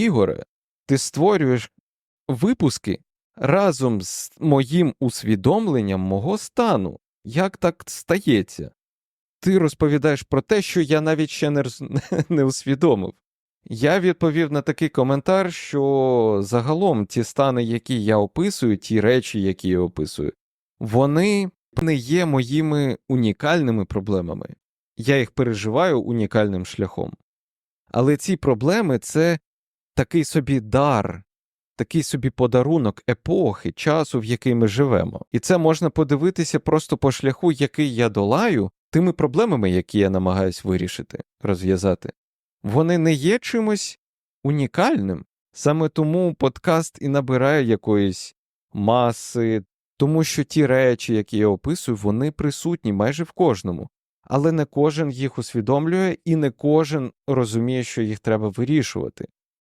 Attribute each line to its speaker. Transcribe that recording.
Speaker 1: Ігоре, ти створюєш випуски разом з моїм усвідомленням мого стану. Як так стається? Ти розповідаєш про те, що я навіть ще не, роз- не усвідомив. Я відповів на такий коментар, що загалом ті стани, які я описую, ті речі, які я описую, вони не є моїми унікальними проблемами. Я їх переживаю унікальним шляхом. Але ці проблеми це такий собі дар, такий собі подарунок епохи, часу, в який ми живемо. І це можна подивитися просто по шляху, який я долаю, тими проблемами, які я намагаюсь вирішити, розв'язати. Вони не є чимось унікальним. Саме тому подкаст і набирає якоїсь маси, тому що ті речі, які я описую, вони присутні майже в кожному. Але не кожен їх усвідомлює і не кожен розуміє, що їх треба вирішувати.